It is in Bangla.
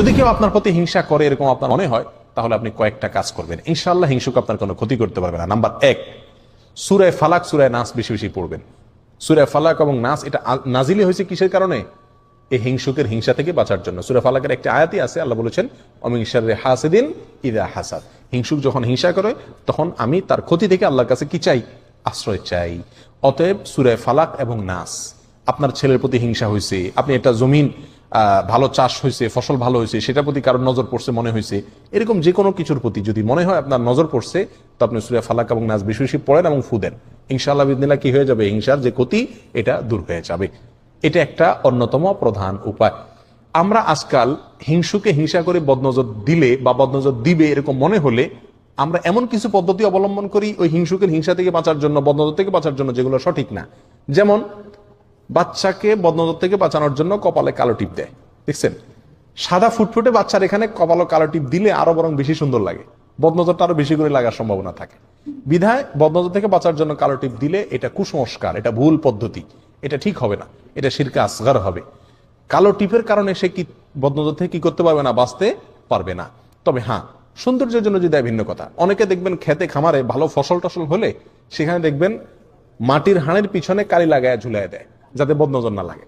যদি কেউ আপনার প্রতি হিংসা করে, এরকম আপনার মনে হয়, তাহলে আপনি কয়েকটা কাজ করবেন। ইনশাআল্লাহ হিংসুক আপনার কোনো ক্ষতি করতে পারবে না। নাম্বার এক সুরায় ফালাক সুরায় নাস বেশি বেশি পড়বেন। সুরায় ফালাক এবং নাস, এটা নাজিলি হয়েছে কিসের কারণে? এই হিংসুকের হিংসা থেকে বাঁচার জন্য। সুরা ফালাকের একটি আয়াতি আছে, আল্লাহ বলেছেন অমিংসার হাসিদিন ইদা হাসাদ। হিংসুক যখন হিংসা করে, তখন আমি তার ক্ষতি থেকে আল্লাহর কাছে কি চাই? আশ্রয় চাই। অতএব সুরায় ফালাক এবং নাস, আপনার ছেলের প্রতি হিংসা হয়েছে, আপনি একটা জমিন ভালো চাষ হয়েছে, ফসল ভালো হয়েছে, সেটার প্রতি কারোর নজর পড়ছে মনে হয়েছে। এরকম যে কোনো কিছুর প্রতি যদি মনে হয় আপনার নজর পড়ছে, তো আপনি সুরিয়া ফালাক এবং নাচ বেশি বেশি পড়েন এবং ফু দেন। ইনশাআল্লাহ কি হয়ে যাবে? হিংসার যে ক্ষতি, এটা দূর হয়ে যাবে। এটা একটা অন্যতম প্রধান উপায়। আমরা আজকাল হিংসুকে হিংসা করে বদনজর দিলে বা বদনজর দিবে এরকম মনে হলে, আমরা এমন কিছু পদ্ধতি অবলম্বন করি ওই হিংসুকের হিংসা থেকে বাঁচার জন্য, বদনজর থেকে বাঁচার জন্য যেগুলো সঠিক না। যেমন বাচ্চাকে বদনজর থেকে বাঁচানোর জন্য কপালে কালো টিপ দেয়। দেখছেন? সাদা ফুটফুটে বাচ্চার এখানে কপালে কালো টিপ দিলে আরও বরং বেশি সুন্দর লাগে। বদনজরটা আরও বেশি করে লাগার সম্ভাবনা থাকে। বিধায় বদনজর থেকে বাঁচার জন্য কালো টিপ দিলে এটা কুসংস্কার, এটা ভুল পদ্ধতি। এটা ঠিক হবে না। এটা শিরকে আসগার হবে। কালো টিপের কারণে সে কি বদনজর থেকে কি করতে পারবে না, বাঁচতে পারবে না। তবে হ্যাঁ সৌন্দর্যের জন্য যদি ভিন্ন কথা। অনেকে দেখবেন খেতে খামারে ভালো ফসল টসল হলে সেখানে দেখবেন মাটির হাড়ের পিছনে কালি লাগায় ঝুলাই দেয়। যাতে বদনজর না লাগে।